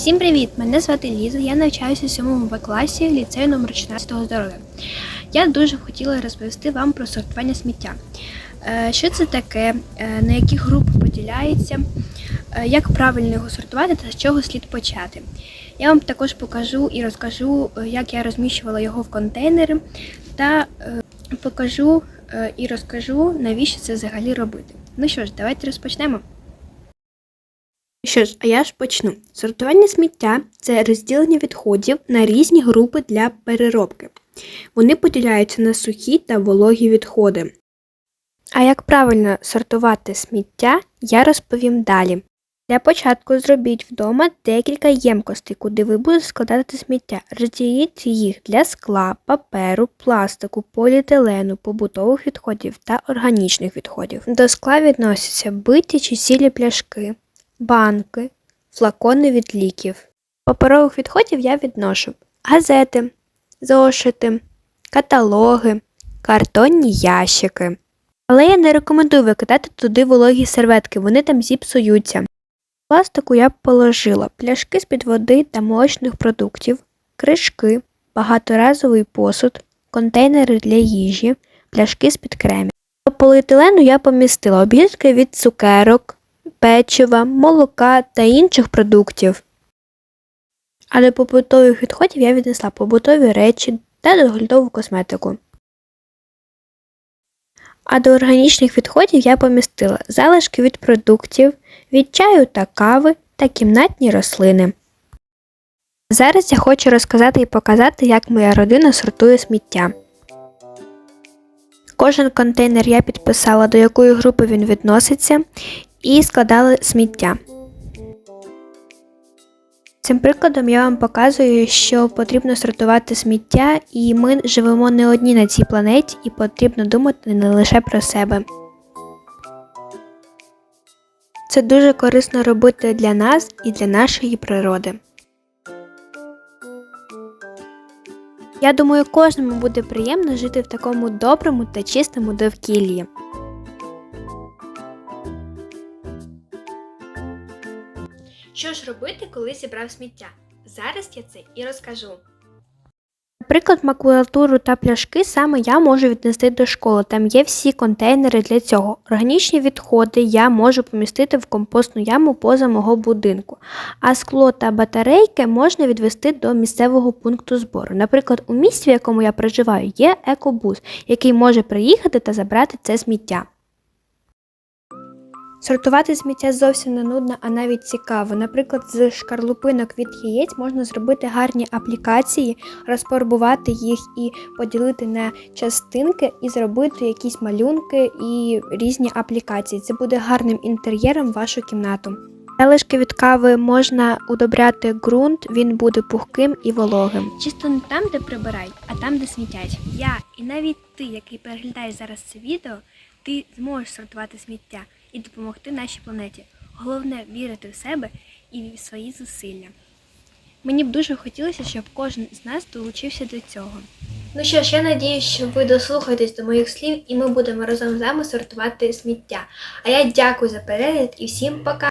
Всім привіт! Мене звати Ліза. Я навчаюся у 7 Б класі ліцею номер 14 здоров'я. Я дуже хотіла розповісти вам про сортування сміття. Е, Що це таке, е, на які групи поділяється, е, як правильно його сортувати та з чого слід почати. Я вам також покажу і розкажу, як я розміщувала його в контейнери, та покажу і розкажу, навіщо це взагалі робити. Ну що ж, давайте розпочнемо. Що ж, а я ж почну. Сортування сміття це розділення відходів на різні групи для переробки. Вони поділяються на сухі та вологі відходи. А як правильно сортувати сміття, я розповім далі. Для початку зробіть вдома декілька ємкостей, куди ви будете складати сміття. Розділіть їх для скла, паперу, пластику, поліетилену, побутових відходів та органічних відходів. До скла відносяться биті чи сілі пляшки, банки, флакони від ліків. Паперових відходів я відношу газети, зошити, каталоги, картонні ящики. Але я не рекомендую викидати туди вологі серветки, вони там зіпсуються. Пластику я б положила пляшки з-під води та молочних продуктів, кришки, багаторазовий посуд, контейнери для їжі, пляшки з-під кремів. До поліетилену я помістила об'єдки від цукерок, печива, молока та інших продуктів. А до побутових відходів я віднесла побутові речі та доглядову косметику. А до органічних відходів я помістила залишки від продуктів, від чаю та кави та кімнатні рослини. Зараз я хочу розказати і показати, як моя родина сортує сміття. Кожен контейнер я підписала, до якої групи він відноситься, і складали сміття. Цим прикладом я вам показую, що потрібно сортувати сміття, і ми живемо не одні на цій планеті, і потрібно думати не лише про себе. Це дуже корисно робити для нас і для нашої природи. Я думаю, кожному буде приємно жити в такому доброму та чистому довкіллі. Що ж робити, коли зібрав сміття? Зараз я це і розкажу. Наприклад, макулатуру та пляшки саме я можу віднести до школи. Там є всі контейнери для цього. Органічні відходи я можу помістити в компостну яму поза мого будинку. А скло та батарейки можна відвести до місцевого пункту збору. Наприклад, у місті, в якому я проживаю, є екобус, який може приїхати та забрати це сміття. Сортувати сміття зовсім не нудно, а навіть цікаво. Наприклад, з шкарлупинок від яєць можна зробити гарні аплікації, розфарбувати їх і поділити на частинки, і зробити якісь малюнки і різні аплікації. Це буде гарним інтер'єром вашу кімнату. Залишки від кави можна удобряти ґрунт, він буде пухким і вологим. Чисто не там, де прибирають, а там, де смітять. Я і навіть ти, який переглядаєш зараз це відео, ти зможеш сортувати сміття і допомогти нашій планеті. Головне вірити в себе і в свої зусилля. Мені б дуже хотілося, щоб кожен з нас долучився до цього. Ну що ж, я надіюсь, що ви дослухаєтесь до моїх слів і ми будемо разом з вами сортувати сміття. А я дякую за перегляд і всім пока!